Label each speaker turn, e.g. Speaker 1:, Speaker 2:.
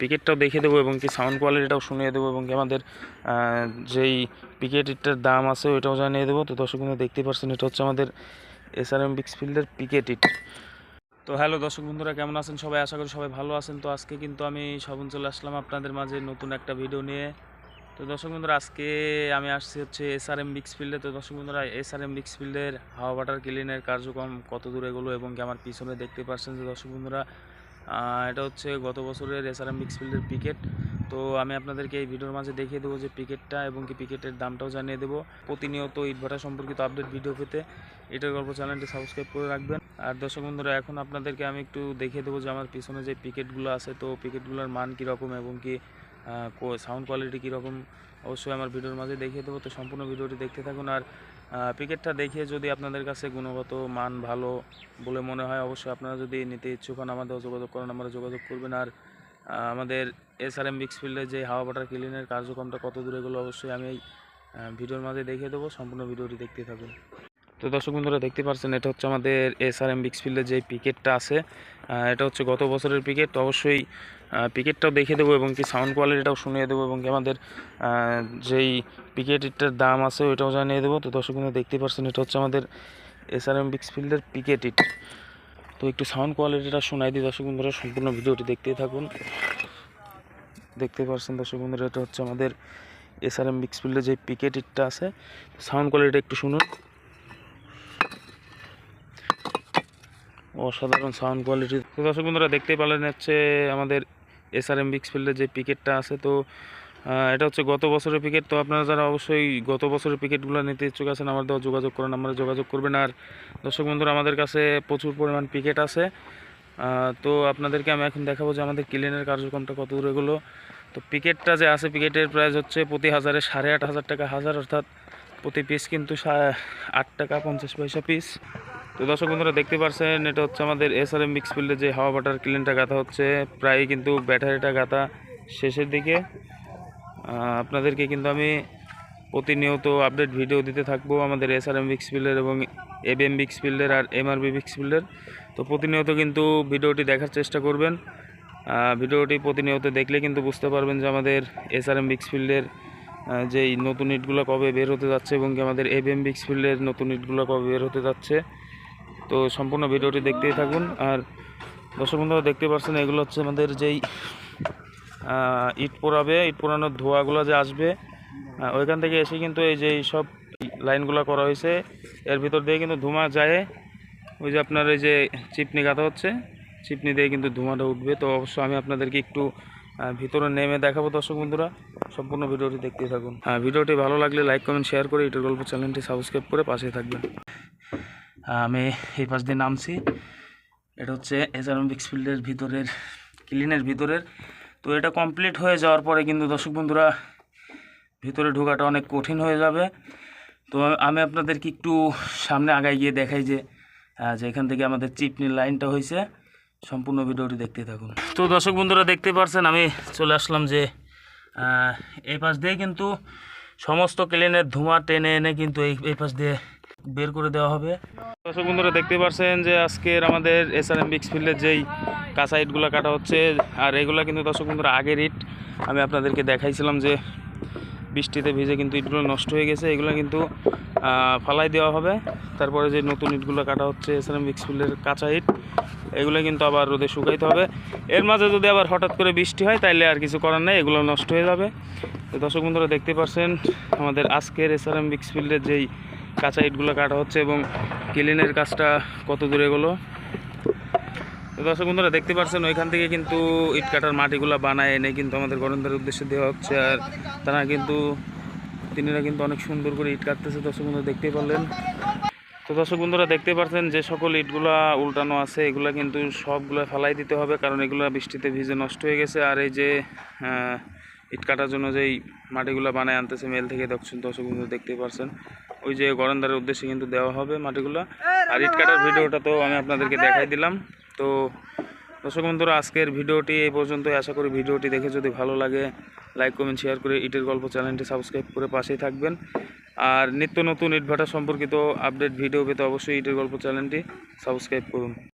Speaker 1: পিকেটটাও দেখিয়ে দেবো এবং কি সাউন্ড কোয়ালিটিটাও শুনিয়ে দেবো এবং কি আমাদের যেই পিকেটিটার দাম আছে ওইটাও জানিয়ে দেবো। তো দর্শক বন্ধু দেখতে পাচ্ছেন এটা হচ্ছে আমাদের এসআরএম বিক্সফিল্ডের পিকেট ইট তো হ্যালো দর্শক বন্ধুরা, কেমন আছেন সবাই? আশা করি সবাই ভালো আছেন। তো আজকে কিন্তু আমি সবন চলে আসলাম আপনাদের মাঝে নতুন একটা ভিডিও নিয়ে। তো দর্শক বন্ধুরা, আজকে আমি আসছি হচ্ছে এসআরএম বিক্সফিল্ডে তো দর্শক বন্ধুরা এসআরএম বিক্সফিল্ডের হাওয়া বাটার ক্লিনের কার্যক্রম কত দূরে এগুলো এবং কি আমার পিছনে দেখতে পাচ্ছেন যে দর্শক বন্ধুরা এটা হচ্ছে গত বছরের এসআরএম বিক্সফিল্ডের পিকেট তো আমি আপনাদেরকে এই ভিডিওর মাঝে দেখিয়ে দেবো যে পিকেটটা এবং কি পিকেটের দামটাও জানিয়ে দেবো। প্রতিনিয়ত ইটভাটা সম্পর্কিত আপডেট ভিডিও পেতে এটার গল্প চ্যানেলটি সাবস্ক্রাইব করে রাখবেন। আর দর্শক বন্ধুরা, এখন আপনাদেরকে আমি একটু দেখিয়ে দেবো যে আমার পিছনে যে পিকেটগুলো আছে, তো পিকেটগুলোর মান কীরকম এবং কি সাউন্ড কোয়ালিটি কীরকম অবশ্যই আমার ভিডিওর মাঝে দেখিয়ে দেবো। তো সম্পূর্ণ ভিডিওটি দেখতে থাকুন। আর পিকেটটা দেখে যদি আপনাদের কাছে গুণগত মান ভালো বলে মনে হয়, অবশ্যই আপনারা যদি নিতে ইচ্ছুক হন আমাদের যোগাযোগ করেন আমরা যোগাযোগ করবেন। আর আমাদের এস আর এম বিক্সফিল্ডে যে হাওয়া বাটার ক্লিনের কার্যক্রমটা কত দূরে গেলো অবশ্যই আমি এই ভিডিওর মাঝে দেখিয়ে দেবো, সম্পূর্ণ ভিডিওটি দেখতে থাকুন। তো দর্শক বন্ধুরা দেখতে পাচ্ছেন এটা হচ্ছে আমাদের এস আর এম বিক্সফিল্ডের যে পিকেটটা আছে এটা হচ্ছে গত বছরের পিকেট, তো অবশ্যই পিকেটটাও দেখে দেবো এবং কি সাউন্ড কোয়ালিটিটাও শুনিয়ে দেবো এবং কি আমাদের যেই পিকেটিটার দাম আছে ওইটাও জানিয়ে দেবো। তো দর্শক বন্ধুরা দেখতে পাচ্ছেন এটা হচ্ছে আমাদের এস আর এম বিক্সফিল্ডের পিকেট ইট তো একটু সাউন্ড কোয়ালিটিটা শোনাই দিই দর্শক বন্ধুরা, সম্পূর্ণ ভিডিওটি দেখতেই থাকুন। দেখতে পাচ্ছেন দর্শক বন্ধুরা, এটা হচ্ছে আমাদের এস আর এম বিক্সফিল্ডের যে পিকেট ইটটা আছে সাউন্ড কোয়ালিটি একটু শুনুন। অসাধারণ সাউন্ড কোয়ালিটি তো দর্শক বন্ধুরা, দেখতেই পেলেন হচ্ছে আমাদের এস আর এম বিক্সফিল্ডের যে পিকেটটা আছে, তো এটা হচ্ছে গত বছরের পিকেট তো আপনারা যারা অবশ্যই গত বছরের পিকেটগুলো নিতে ইচ্ছুক আছেন, আমার দেওয়া যোগাযোগ করেন আমরা যোগাযোগ করবেন। আর দর্শক বন্ধুরা, আমাদের কাছে প্রচুর পরিমাণ পিকেট আছে। তো আপনাদেরকে আমি এখন দেখাবো যে আমাদের ক্লিনের কার্যক্রমটা কত দূর এগুলো। তো পিকেটটা যে আছে পিকেটের প্রাইস হচ্ছে প্রতি হাজারে সাড়ে আট হাজার টাকা হাজার, অর্থাৎ প্রতি পিস কিন্তু সা- আট টাকা পঞ্চাশ পয়সা পিস তো দর্শক বন্ধুরা, দেখতে পারছেন, এটা হচ্ছে আমাদের এস আর এম মিক্সফিল্ডে যে হাওয়া বাটার ক্লিনটা গাঁথা হচ্ছে। প্রায় কিন্তু ব্যাটারিটা গাঁথা শেষের দিকে। আপনাদেরকে কিন্তু আমি প্রতিনিয়ত আপডেট ভিডিও দিতে থাকব আমাদের এস আর এম বিক্সফিল্ডের এবং এব এম বিক্সফিল্ডের আর এম আর বি বিক্সফিল্ডের তো প্রতিনিয়ত কিন্তু ভিডিওটি দেখার চেষ্টা করবেন। ভিডিওটি প্রতিনিয়ত দেখলে কিন্তু বুঝতে পারবেন যে আমাদের এস আর এম বিক্সফিল্ডের যেই নতুন ইটগুলো কবে বের হতে যাচ্ছে এবং কি আমাদের এব এম বিক্সফিল্ডের নতুন ইটগুলো কবে বের হতে যাচ্ছে। তো সম্পূর্ণ ভিডিওটি দেখতেই থাকুন। আর দর্শক বন্ধুরা, দেখতে পাচ্ছেন, এগুলো হচ্ছে আমাদের যেই ইট পোড়াবে, ইট পোড়ানোর ধোঁয়াগুলো যে আসবে ওইখান থেকে এসে কিন্তু এই যে সব লাইনগুলো করা হয়েছে, এর ভিতর দিয়ে কিন্তু ধোঁয়া যায়। ওই যে আপনার এই যে চিপনি গাঁথা হচ্ছে, চিপনি দিয়ে কিন্তু ধোঁয়াটা উঠবে। তো অবশ্যই আমি আপনাদেরকে একটু ভিতরে নেমে দেখাবো দর্শক বন্ধুরা। সম্পূর্ণ ভিডিওটি দেখতেই থাকুন। হ্যাঁ ভিডিওটি ভালো লাগলে লাইক, কমেন্ট, শেয়ার করে ইউটিউব গল্প চ্যানেলটি সাবস্ক্রাইব করে পাশে থাকবেন। আমি এই পাশ দিয়ে নামছি। এটা হচ্ছে এজারম বিক্সফিল্ডের ভিতরের ক্লিনের ভিতরের। তো এটা কমপ্লিট হয়ে যাওয়ার পরে কিন্তু দর্শক বন্ধুরা, ভিতরে ঢোকাটা অনেক কঠিন হয়ে যাবে। তো আমি আপনাদেরকে একটু সামনে আগায় গিয়ে দেখাই যে যে এখান থেকে আমাদের চিপনির লাইনটা হয়েছে। সম্পূর্ণ ভিডিওটি দেখতে থাকুন। তো দর্শক বন্ধুরা, দেখতে পারছেন, আমি চলে আসলাম যে এই পাশ দিয়ে কিন্তু সমস্ত ক্লিনের ধোঁয়া টেনে এনে কিন্তু এই এই পাশ দিয়ে বের করে দেওয়া হবে। দর্শক বন্ধুরা, দেখতে পাচ্ছেন যে আজকের আমাদের এস আর এম ফিল্ডের যেই কাঁচা ইটগুলো কাটা হচ্ছে, আর এগুলো কিন্তু দর্শক বন্ধুরা আগের ইট। আমি আপনাদেরকে দেখাইছিলাম যে বৃষ্টিতে ভিজে কিন্তু ইটগুলো নষ্ট হয়ে গেছে, এগুলো কিন্তু ফালাই দেওয়া হবে। তারপরে যে নতুন ইটগুলো কাটা হচ্ছে এস আর এম ফিল্ডের কাঁচা ইট, এগুলো কিন্তু আবার রোদে শুকাইতে হবে। এর মাঝে যদি আবার হঠাৎ করে বৃষ্টি হয়, তাইলে আর কিছু করার নেই, এগুলো নষ্ট হয়ে যাবে। তো দর্শক বন্ধুরা, দেখতে পাচ্ছেন আমাদের আজকের এস আর এম ফিল্ডের যেই কাঁচা ইটগুলো কাটা হচ্ছে এবং ক্লিনের কাজটা কত দূরে গেলো তো দর্শক বন্ধুরা, দেখতে পাচ্ছেন ওইখান থেকে কিন্তু ইট কাটার মাটিগুলো বানায় এনে কিন্তু আমাদের গরমদার উদ্দেশ্যে দেওয়া হচ্ছে। আর তারা কিন্তু, তিনিরা কিন্তু অনেক সুন্দর করে ইট কাটতেছে, দর্শক বন্ধুরা দেখতেই পারলেন। তো দর্শক বন্ধুরা, দেখতে পাচ্ছেন যে সকল ইটগুলা উল্টানো আছে, এগুলা কিন্তু সবগুলো ফেলাই দিতে হবে, কারণ এগুলা বৃষ্টিতে ভিজে নষ্ট হয়ে গেছে। আর এই যে ইট কাটার জন্য যেই মাটিগুলো বানায় আনতেছে, মেল থেকে দর্শক বন্ধুরা দেখতেই পারছেন। ওই যে গরমদারের উদ্দেশ্যে কিন্তু দেওয়া হবে মাটিগুলো। আর ইট কাটার ভিডিওটা তো আমি আপনাদেরকে দেখাই দিলাম। তো দর্শক বন্ধুরা আজকের ভিডিওটি এই পর্যন্ত। আশা করি ভিডিওটি দেখে যদি ভালো লাগে লাইক কমেন্ট শেয়ার করে ইটের গল্প চ্যানেলটি সাবস্ক্রাইব করে পাশেই থাকবেন। আর নিত্য নতুন ইটভাটা সম্পর্কিত আপডেট ভিডিও পেতে অবশ্যই ইটের গল্প চ্যানেলটি সাবস্ক্রাইব করুন।